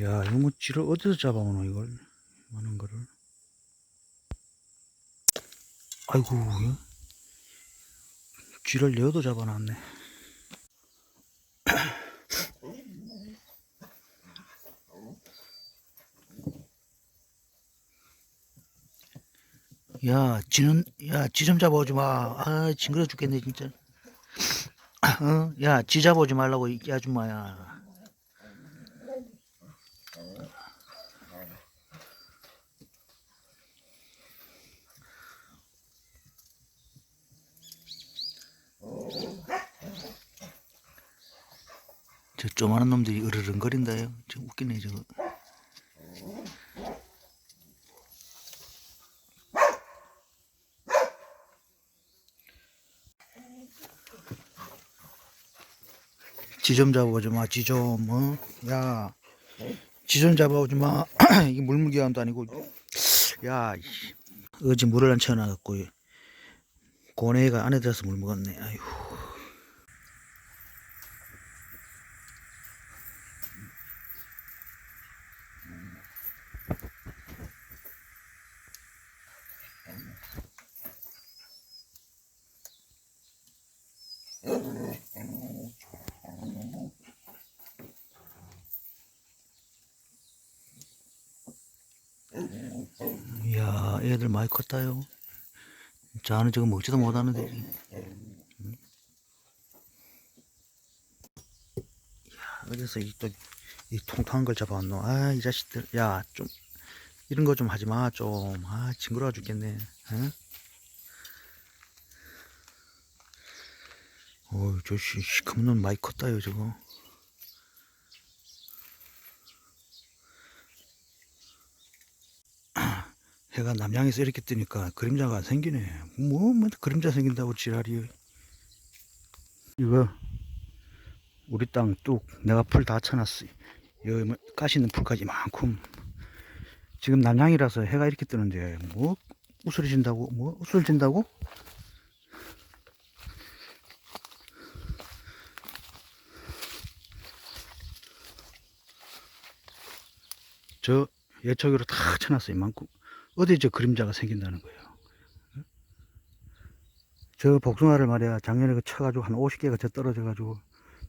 야, 이거 뭐 쥐를 어디서 잡아오노, 이걸? 많은 거를. 아이고, 이거 쥐를 여도 잡아놨네. 야, 쥐는, 야, 쥐 좀 잡아오지 마. 아, 징그러 죽겠네, 진짜. 어? 야, 쥐 잡아오지 말라고, 이 아줌마야. 저 조만한 놈들이 으르렁거린다요. 저 웃기네, 저거. 지 좀 잡아오지 마, 지 좀, 어? 야, 지 좀 잡아오지 마. 이게 물물기한도 아니고, 야. 어제 물을 안 채워놔갖고, 고뇌가 안에 들어서 물 먹었네. 아이 이야, 애들 많이 컸다요. 자는 저거 먹지도 못하는데. 응? 야, 어디서 이 또, 이 통통한 걸 잡아왔노? 아, 이 자식들. 야, 좀, 이런 거 좀 하지 마, 좀. 아, 징그러워 죽겠네. 응? 어이, 저 씨, 시커먼 놈 많이 컸다요, 저거. 해가 남양에서 이렇게 뜨니까 그림자가 생기네. 뭐, 뭐 그림자 생긴다고 지랄이. 이거 우리 땅 뚝 내가 풀 다 쳐놨어. 여기 뭐 가시는 풀까지 많고. 지금 남양이라서 해가 이렇게 뜨는데 뭐 우스러진다고? 뭐 우스러진다고? 저 예초기로 다 쳐놨어 이만큼. 어디 저 그림자가 생긴다는 거예요. 저 복숭아를 말이야 작년에 그 쳐가지고 한 50개가 저 떨어져가지고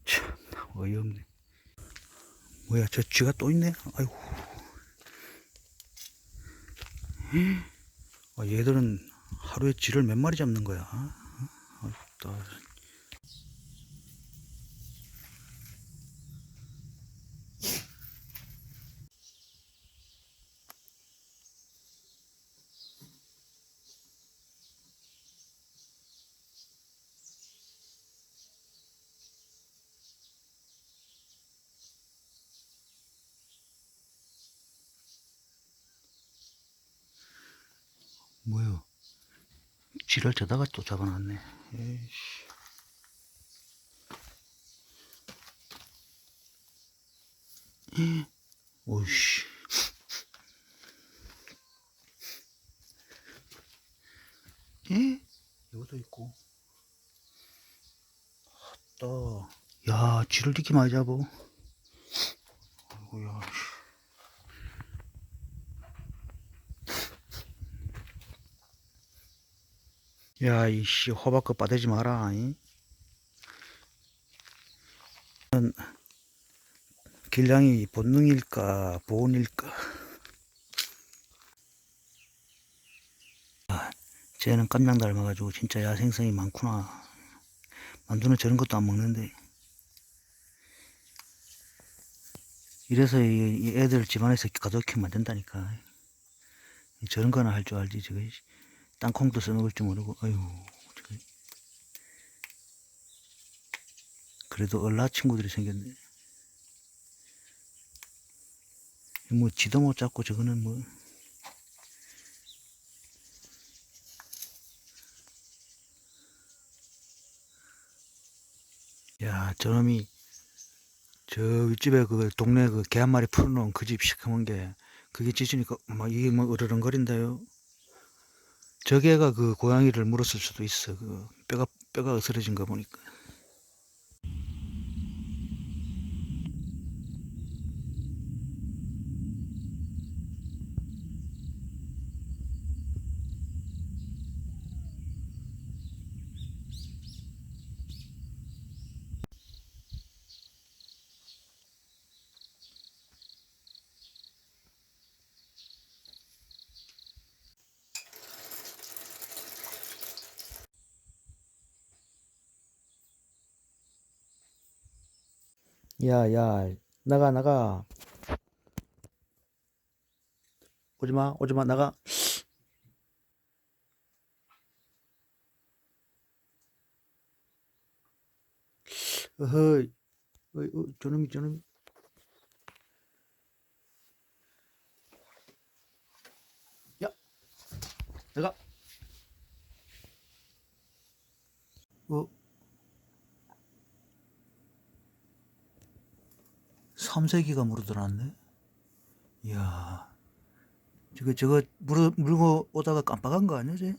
참 어이없네. 뭐야 저 쥐가 또 있네. 아이고. 아, 얘들은 하루에 쥐를 몇 마리 잡는 거야. 아이고, 또. 뭐야? 쥐를 저다가 또 잡아놨네. 에이씨. 오이씨. 에? 여기도 있고. 아따. 야, 쥐를 이렇게 많이 잡어. 아이고야. 야, 이씨, 호박꽃 빠대지 마라. 이. 는 길냥이 본능일까, 보온일까. 아, 쟤는 깜장 닮아가지고 진짜 야생성이 많구나. 만두는 저런 것도 안 먹는데. 이래서 이, 이 애들 집안에서 가둬 키우면 안 된다니까. 저런 거나 할 줄 알지, 저거. 땅콩도 써먹을 줄 모르고, 아유. 그래도 얼라 친구들이 생겼네. 뭐, 지도 못 잡고 저거는 뭐. 야, 저놈이, 저 윗집에 그 동네 그 개 한 마리 풀어놓은 그 집 시커먼 게, 그게 짖으니까, 막 이게 뭐 으르렁거린다요. 저 개가 그 고양이를 물었을 수도 있어. 그 뼈가 뼈가 으스러진 거 보니까. 야, 야, 나가, 나가. 오지 마, 오지 마, 나가. 어허이, 어이, 어, 저놈이, 저놈이. 야, 내가. 3세기가 물어들었네. 이야. 저거, 저거 물어, 물고 오다가 깜빡한 거 아니지?